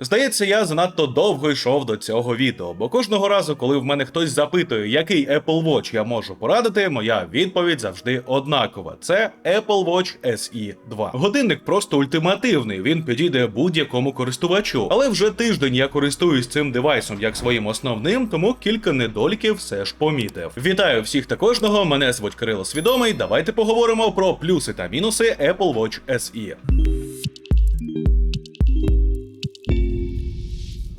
Здається, я занадто довго йшов до цього відео, бо кожного разу, коли в мене хтось запитує, який Apple Watch я можу порадити, моя відповідь завжди однакова: це Apple Watch SE 2. Годинник просто ультимативний, він підійде будь-якому користувачу. Але вже тиждень я користуюсь цим девайсом як своїм основним, тому кілька недоліків все ж помітив. Вітаю всіх та кожного. Мене звуть Кирило Свідомий. Давайте поговоримо про плюси та мінуси Apple Watch SE.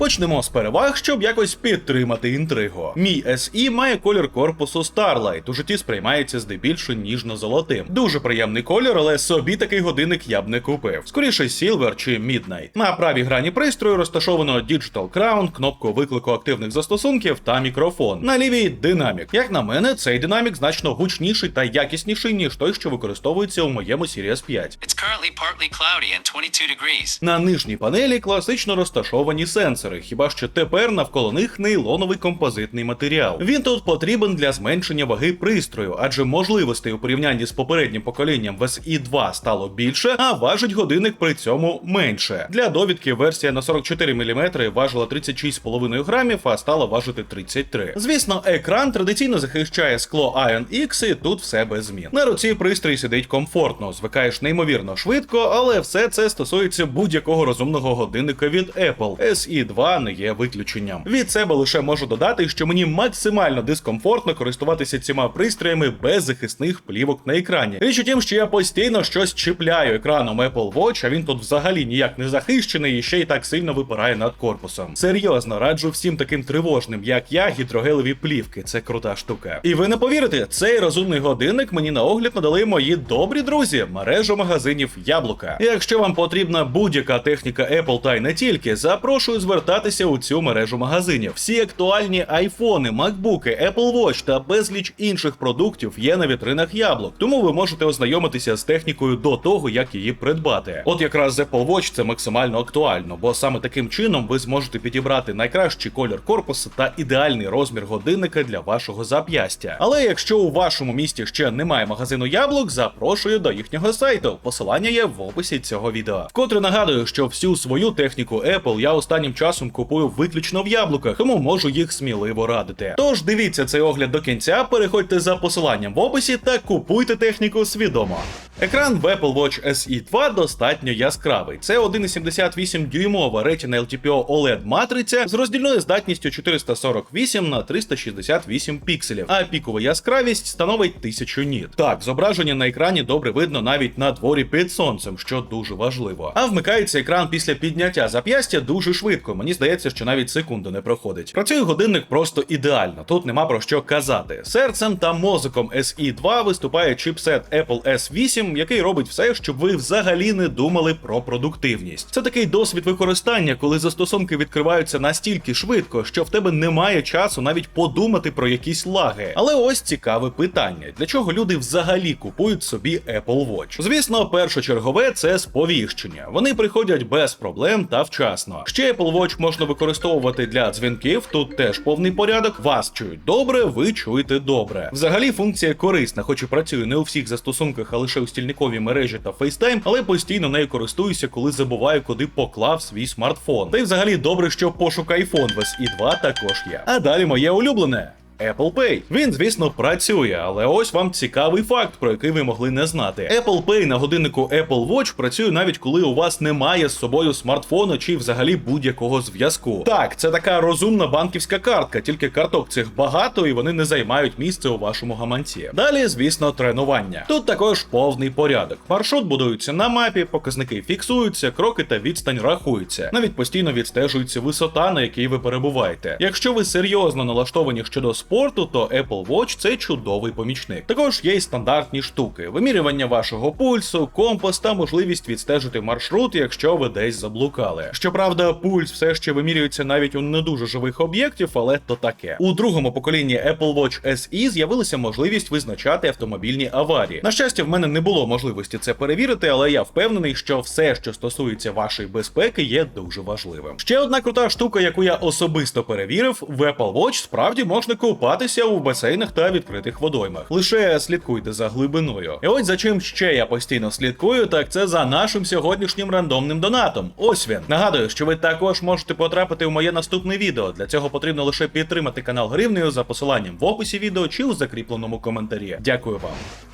Почнемо з переваг, щоб якось підтримати інтригу. Мій SE має колір корпусу Starlight, у житті сприймається здебільшого ніжно-золотим. Дуже приємний колір, але собі такий годинник я б не купив. Скоріше Silver чи Midnight. На правій грані пристрою розташовано Digital Crown, кнопку виклику активних застосунків та мікрофон. На лівій динамік. Як на мене, цей динамік значно гучніший та якісніший, ніж той, що використовується у моєму Series 5. It's currently partly cloudy and 22 degrees. На нижній панелі класично розташовані сенсори, хіба що тепер навколо них нейлоновий композитний матеріал. Він тут потрібен для зменшення ваги пристрою, адже можливостей у порівнянні з попереднім поколінням в SE 2 стало більше, а важить годинник при цьому менше. Для довідки версія на 44 мм важила 36,5 грамів, а стала важити 33. Звісно, екран традиційно захищає скло Ion X, і тут все без змін. На руці пристрій сидить комфортно, звикаєш неймовірно швидко, але все це стосується будь-якого розумного годинника від Apple. SE 2 не є виключенням. Від себе лише можу додати, що мені максимально дискомфортно користуватися цими пристроями без захисних плівок на екрані. Річ у тім, що я постійно щось чіпляю екраном Apple Watch, а він тут взагалі ніяк не захищений і ще й так сильно випирає над корпусом. Серйозно раджу всім таким тривожним, як я, гідрогелеві плівки. Це крута штука. І ви не повірите, цей розумний годинник мені на огляд надали мої добрі друзі, мережу магазинів Яблука. Якщо вам потрібна будь-яка техніка Apple та й не тільки, запрошую звертатися у цю мережу магазинів. Всі актуальні айфони, макбуки, Apple Watch та безліч інших продуктів є на вітринах яблук. Тому ви можете ознайомитися з технікою до того, як її придбати. От якраз Apple Watch це максимально актуально, бо саме таким чином ви зможете підібрати найкращий колір корпусу та ідеальний розмір годинника для вашого зап'ястя. Але якщо у вашому місті ще немає магазину яблук, запрошую до їхнього сайту. Посилання є в описі цього відео. Вкотре нагадую, що всю свою техніку Apple я останнім часом купую виключно в яблуках, тому можу їх сміливо радити. Тож дивіться цей огляд до кінця, переходьте за посиланням в описі та купуйте техніку свідомо. Екран в Apple Watch SE 2 достатньо яскравий. Це 1,78 дюймова Retina LTPO OLED матриця з роздільною здатністю 448 на 368 пікселів, а пікова яскравість становить 1000 ніт. Так, зображення на екрані добре видно навіть на дворі під сонцем, що дуже важливо. А вмикається екран після підняття зап'ястя дуже швидко. Мені здається, що навіть секунди не проходить. Працює годинник просто ідеально. Тут нема про що казати. Серцем та мозоком SE 2 виступає чипсет Apple S8, який робить все, щоб ви взагалі не думали про продуктивність. Це такий досвід використання, коли застосунки відкриваються настільки швидко, що в тебе немає часу навіть подумати про якісь лаги. Але ось цікаве питання: для чого люди взагалі купують собі Apple Watch? Звісно, першочергове це сповіщення. Вони приходять без проблем та вчасно. Ще Apple Watch можна використовувати для дзвінків. Тут теж повний порядок. Вас чують добре, ви чуєте добре. Взагалі функція корисна, хоч і працює не у всіх застосунках, а лише у стільниковій мережі та FaceTime, але постійно нею користуюся, коли забуваю, куди поклав свій смартфон. Та й взагалі добре, що пошук iPhone в і 2 також є. А далі моє улюблене. Apple Pay. Він, звісно, працює, але ось вам цікавий факт, про який ви могли не знати. Apple Pay на годиннику Apple Watch працює навіть коли у вас немає з собою смартфону чи взагалі будь-якого зв'язку. Так, це така розумна банківська картка, тільки карток цих багато і вони не займають місце у вашому гаманці. Далі, звісно, тренування. Тут також повний порядок. Маршрут будується на мапі, показники фіксуються, кроки та відстань рахуються. Навіть постійно відстежується висота, на якій ви перебуваєте. Якщо ви серйозно налаштовані щодо спорту, то Apple Watch це чудовий помічник. Також є й стандартні штуки: вимірювання вашого пульсу, компас та можливість відстежити маршрут, якщо ви десь заблукали. Щоправда, пульс все ще вимірюється навіть у не дуже живих об'єктів, але то таке. У другому поколінні Apple Watch SE з'явилася можливість визначати автомобільні аварії. На щастя, в мене не було можливості це перевірити, але я впевнений, що все, що стосується вашої безпеки, є дуже важливим. Ще одна крута штука, яку я особисто перевірив, в Apple Watch справді можна купити купатися у басейнах та відкритих водоймах. Лише слідкуйте за глибиною. І ось за чим ще я постійно слідкую, так це за нашим сьогоднішнім рандомним донатом. Ось він. Нагадую, що ви також можете потрапити у моє наступне відео. Для цього потрібно лише підтримати канал гривнею за посиланням в описі відео чи у закріпленому коментарі. Дякую вам.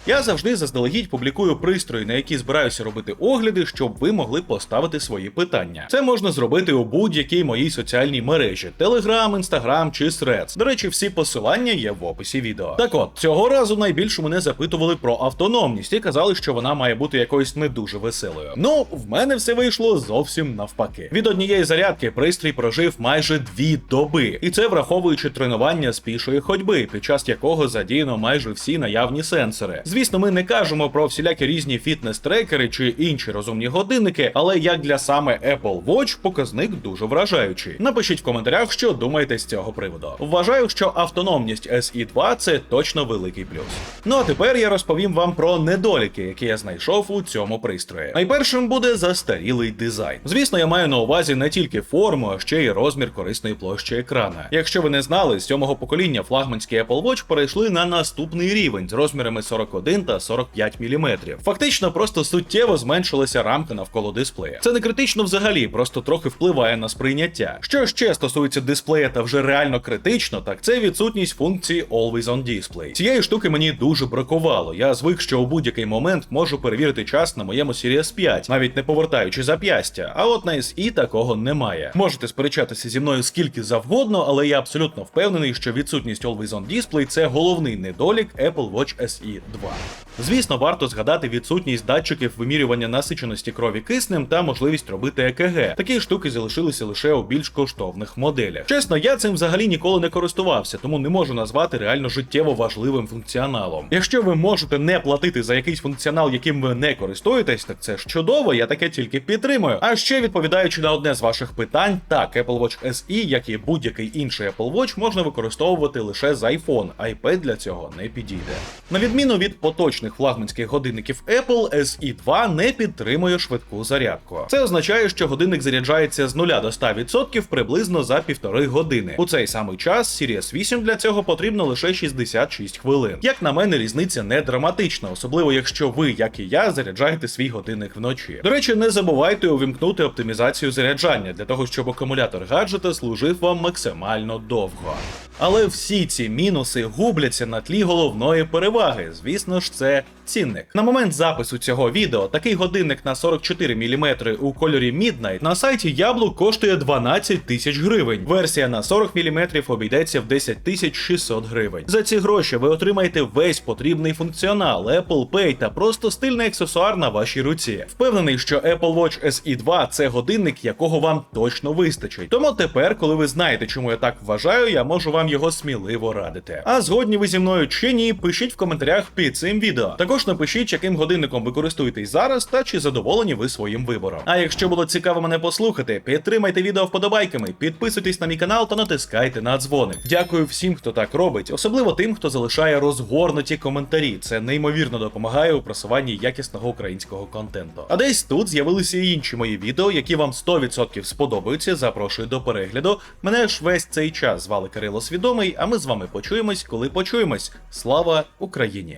Я завжди заздалегідь публікую пристрої, на які збираюся робити огляди, щоб ви могли поставити свої питання. Це можна зробити у будь-якій моїй соціальній мережі: Telegram, Instagram чи Threads. До речі, всі посилання є в описі відео. Так от, цього разу найбільше мене запитували про автономність і казали, що вона має бути якоюсь не дуже веселою. Ну, в мене все вийшло зовсім навпаки. Від однієї зарядки пристрій прожив майже дві доби, і це враховуючи тренування з пішої ходьби, під час якого задіяно майже всі наявні сенсори. Звісно, ми не кажемо про всілякі різні фітнес-трекери чи інші розумні годинники, але як для саме Apple Watch показник дуже вражаючий. Напишіть в коментарях, що думаєте з цього приводу. Вважаю, що автономність SE 2 це точно великий плюс. Ну а тепер я розповім вам про недоліки, які я знайшов у цьому пристрої. Найпершим буде застарілий дизайн. Звісно, я маю на увазі не тільки форму, а ще й розмір корисної площі екрана. Якщо ви не знали, з сьомого покоління флагманські Apple Watch перейшли на наступний рівень з розмірами 41 та 45 мм. Фактично, просто суттєво зменшилася рамка навколо дисплея. Це не критично взагалі, просто трохи впливає на сприйняття. Що ще стосується дисплея та вже реально критично, так це відсутність функції Always on Display. Цієї штуки мені дуже бракувало. Я звик, що у будь-який момент можу перевірити час на моєму Series 5, навіть не повертаючи зап'ястя. А от на SE такого немає. Можете сперечатися зі мною скільки завгодно, але я абсолютно впевнений, що відсутність Always on Display – це головний недолік Apple Watch SE 2. Звісно, варто згадати відсутність датчиків вимірювання насиченості крові киснем та можливість робити ЕКГ. Такі штуки залишилися лише у більш коштовних моделях. Чесно, я цим взагалі ніколи не користувався, тому не можу назвати реально життєво важливим функціоналом. Якщо ви можете не платити за якийсь функціонал, яким ви не користуєтесь, так це ж чудово, я таке тільки підтримую. А ще відповідаючи на одне з ваших питань, так, Apple Watch SE, як і будь-який інший Apple Watch, можна використовувати лише з iPhone, iPad для цього не підійде. На відміну від поточних флагманських годинників Apple, SE 2 не підтримує швидку зарядку. Це означає, що годинник заряджається з 0 до 100% приблизно за півтори години. У цей самий час Series 8 для цього потрібно лише 66 хвилин. Як на мене, різниця не драматична, особливо якщо ви, як і я, заряджаєте свій годинник вночі. До речі, не забувайте увімкнути оптимізацію заряджання для того, щоб акумулятор гаджета служив вам максимально довго. Але всі ці мінуси губляться на тлі головної переваги. Звісно ж, це цінник. На момент запису цього відео такий годинник на 44 мм у кольорі Midnight на сайті Яблук коштує 12 тисяч гривень. Версія на 40 мм обійдеться в 10 тисяч 600 гривень. За ці гроші ви отримаєте весь потрібний функціонал, Apple Pay та просто стильний аксесуар на вашій руці. Впевнений, що Apple Watch SE 2 це годинник, якого вам точно вистачить. Тому тепер, коли ви знаєте, чому я так вважаю, я можу вам його сміливо радити. А згодні ви зі мною чи ні, пишіть в коментарях під цим відео. Також напишіть, яким годинником ви користуєтесь зараз та чи задоволені ви своїм вибором. А якщо було цікаво мене послухати, підтримайте відео вподобайками, підписуйтесь на мій канал та натискайте на дзвоник. Дякую всім, хто так робить, особливо тим, хто залишає розгорнуті коментарі. Це неймовірно допомагає у просуванні якісного українського контенту. А десь тут з'явилися і інші мої відео, які вам 100% сподобаються. Запрошую до перегляду. Мене ж весь цей час звали Кирило Свідомий, а ми з вами почуємось, коли почуємось. Слава Україні!